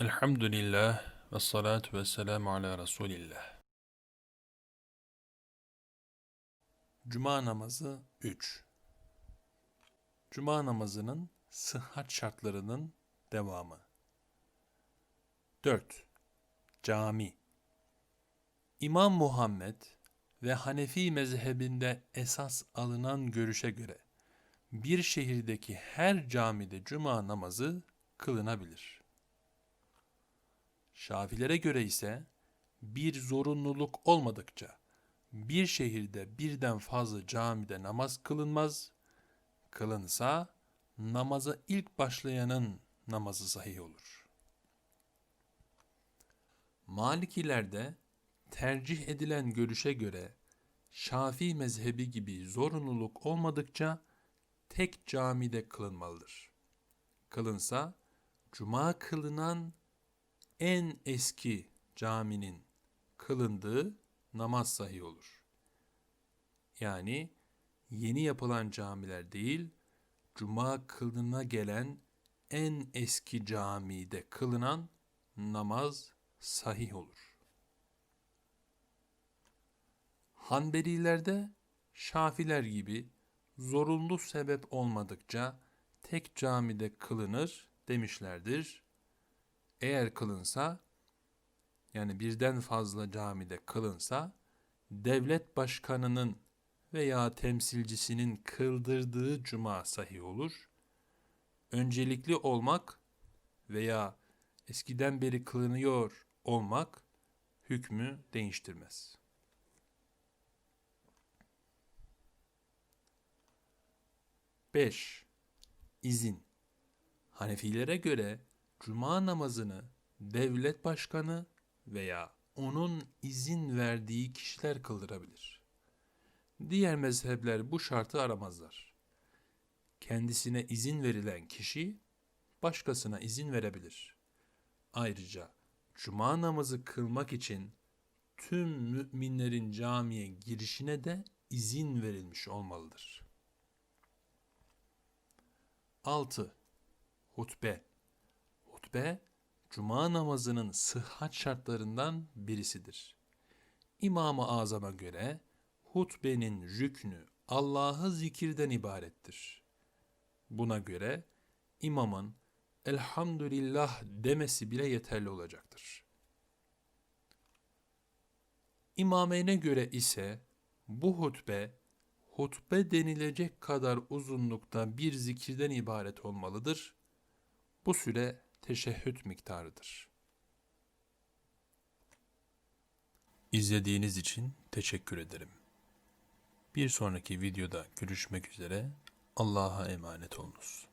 Elhamdülillah ve salatu ve selamu ala Resulillah. Cuma namazı 3 Cuma namazının sıhhat şartlarının devamı 4. Cami İmam Muhammed ve Hanefi mezhebinde esas alınan görüşe göre bir şehirdeki her camide cuma namazı kılınabilir. Şafilere göre ise bir zorunluluk olmadıkça bir şehirde birden fazla camide namaz kılınmaz. Kılınsa namaza ilk başlayanın namazı sahih olur. Malikilerde tercih edilen görüşe göre Şafii mezhebi gibi zorunluluk olmadıkça tek camide kılınmalıdır. Kılınsa cuma kılınan en eski caminin kılındığı namaz sahih olur. Yani yeni yapılan camiler değil, cuma kılına gelen en eski camide kılınan namaz sahih olur. Hanbelilerde Şafiler gibi zorunlu sebep olmadıkça tek camide kılınır demişlerdir. Eğer kılınsa yani birden fazla camide kılınsa devlet başkanının veya temsilcisinin kıldırdığı cuma sahih olur. Öncelikli olmak veya eskiden beri kılınıyor olmak hükmü değiştirmez. Beş, İzin Hanefilere göre cuma namazını devlet başkanı veya onun izin verdiği kişiler kıldırabilir. Diğer mezhepler bu şartı aramazlar. Kendisine izin verilen kişi başkasına izin verebilir. Ayrıca cuma namazı kılmak için tüm müminlerin camiye girişine de izin verilmiş olmalıdır. 6. Hutbe Hutbe, cuma namazının sıhhat şartlarından birisidir. İmam-ı Azam'a göre hutbenin rüknü Allah'ı zikirden ibarettir. Buna göre imamın elhamdülillah demesi bile yeterli olacaktır. İmamene göre ise bu hutbe hutbe denilecek kadar uzunlukta bir zikirden ibaret olmalıdır. Bu süre teşehhüt miktarıdır. İzlediğiniz için teşekkür ederim. Bir sonraki videoda görüşmek üzere. Allah'a emanet olunuz.